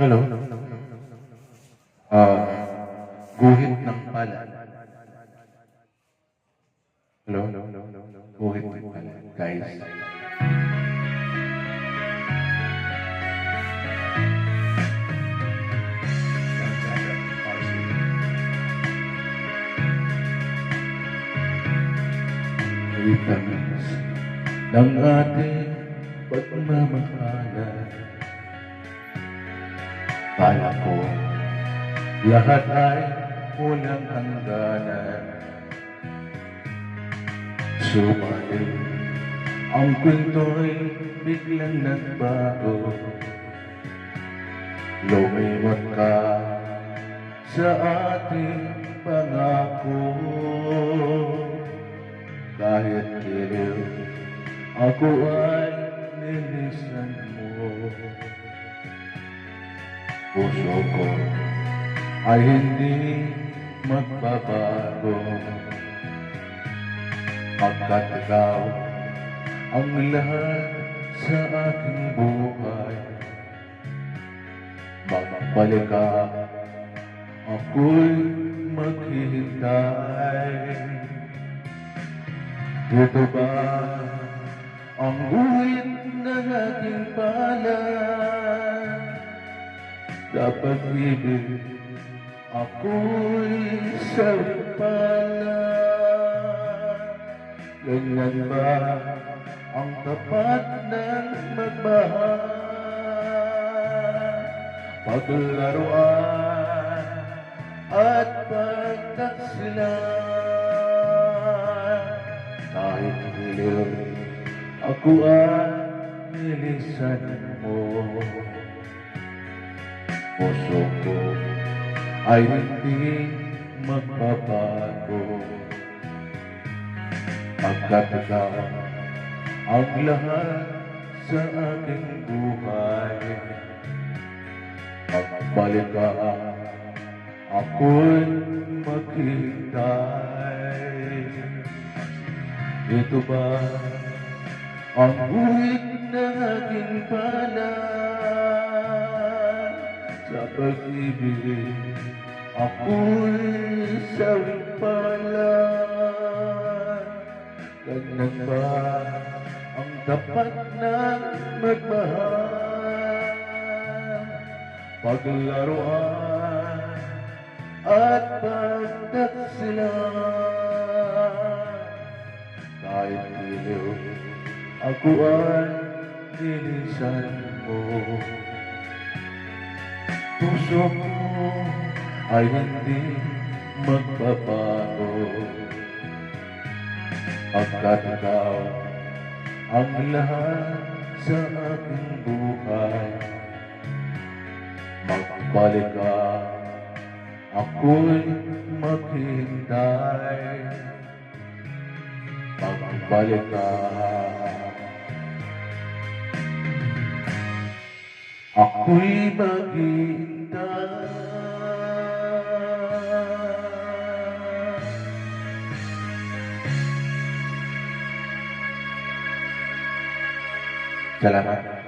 Hello? Ah, guhit ng pala. Hello? Guhit ng pala. Guys. Ng ating pagmamahalan. Kala ko, lahat ay unang hangganan. Subalit, ang kwento'y biglang nagbago. Lumiwat ka sa ating pangako. Kahit kailan ako ay Puso ko ay hindi magbabago Pagkat ikaw ang lahat sa aking buhay Magbalik ka, ako'y maghihintay Ito ba ang buwit ng aking palad? Dapat ibig ako'y sa pala Ganyan ba ang tapat ng magmahal? Paglaruan at pagtaksilan. Kahit hilir ako ay nilisan mo puso ko ay hindi magbabago. Pagkat ikaw ang lahat sa aking buhay Pagbalik ka, ako'y maghintay. Ito ba ang buwit ng aking palad sa pag-ibig. Ako'y sampalan Ganyan ba ang dapat ng magmahal? Paglaruan at pagtaksilan Kahit iliw ako ay nilisan mo puso ko ay hindi magbabago. Pagkat ikaw ang lahat sa aking buhay Magbalik ka, ako'y maghintay. Magbalik ka, ako'y maghintay Salamat.